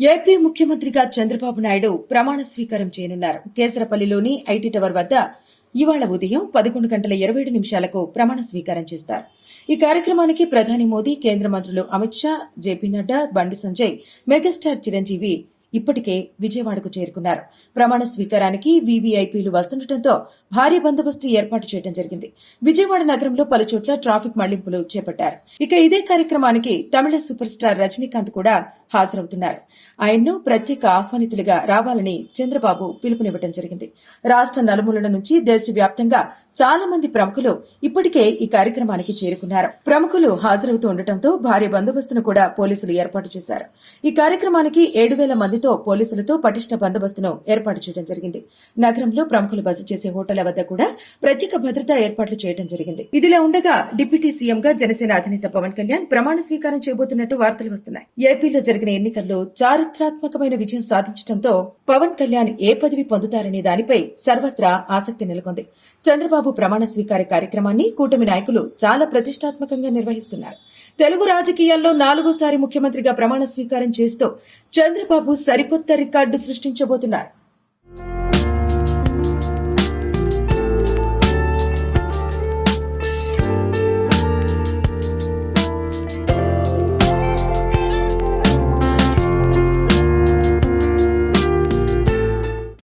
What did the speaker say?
AP ముఖ్యమంత్రిగా చంద్రబాబు నాయుడు ప్రమాణ స్వీకారం చేయనున్నారు. కేసరపల్లిలోని ఐటీ టవర్ వద్ద ఇవాళ ఉదయం పదకొండు గంటల ఇరవై ఏడు నిమిషాలకు ప్రమాణ స్వీకారం చేస్తారు. ఈ కార్యక్రమానికి ప్రధాని మోదీ కేంద్ర మంత్రులు అమిత్ షా జేపీ నడ్డా బండి సంజయ్ మెగాస్టార్ చిరంజీవి ఇప్పటికే విజయవాడకు చేరుకున్నారు. ప్రమాణ స్వీకారానికి వీవీఐపీలు వస్తుండటంతో భారీ బందోబస్తు ఏర్పాటు చేయడం జరిగింది. విజయవాడ నగరంలో పలు చోట్ల ట్రాఫిక్ మళ్ళింపులు చేపట్టారు. ఇక ఇదే కార్యక్రమానికి తమిళ సూపర్ స్టార్ రజనీకాంత్ కూడా హాజరవుతున్నారు. ఆయన్ను ప్రత్యేక ఆహ్వానితులుగా రావాలని చంద్రబాబు పిలుపునివ్వడం జరిగింది. రాష్ట్ర నలుమూలల నుంచి దేశవ్యాప్తంగా చాలా మంది ప్రముఖులు ఇప్పటికే ఈ కార్యక్రమానికి చేరుకున్నారు. ప్రముఖులు హాజరవుతూ ఉండటంతో భారీ బందోబస్తును కూడా పోలీసులు ఏర్పాటు చేశారు. ఈ కార్యక్రమానికి ఏడు వేల మందితో పోలీసులతో పటిష్ట బందోబస్తును ఏర్పాటు చేయడం జరిగింది. నగరంలో ప్రముఖులు బస చేసే హోటళ్ళ వద్ద కూడా ప్రత్యేక భద్రతా ఏర్పాట్లు చేయడం జరిగింది. ఇదిలా ఉండగా డిప్యూటీ సీఎం గా జనసేన అధినేత పవన్ కళ్యాణ్ ప్రమాణ స్వీకారం చేయబోతున్నట్టు వార్తలు వస్తున్నాయి. ఏపీలో జరిగిన ఎన్నికల్లో చారిత్రాత్మకమైన విజయం సాధించడంతో పవన్ కళ్యాణ్ ఏ పదవి పొందుతారనే దానిపై సర్వత్రా ఆసక్తి నెలకొంది. చంద్రబాబు చంద్రబాబు ప్రమాణ స్వీకార కార్యక్రమాన్ని కూటమి నాయకులు చాలా ప్రతిష్టాత్మకంగా నిర్వహిస్తున్నారు. తెలుగు రాజకీయాల్లో నాలుగోసారి ముఖ్యమంత్రిగా ప్రమాణ స్వీకారం చేస్తూ చంద్రబాబు సరికొత్త రికార్డు సృష్టించబోతున్నారు.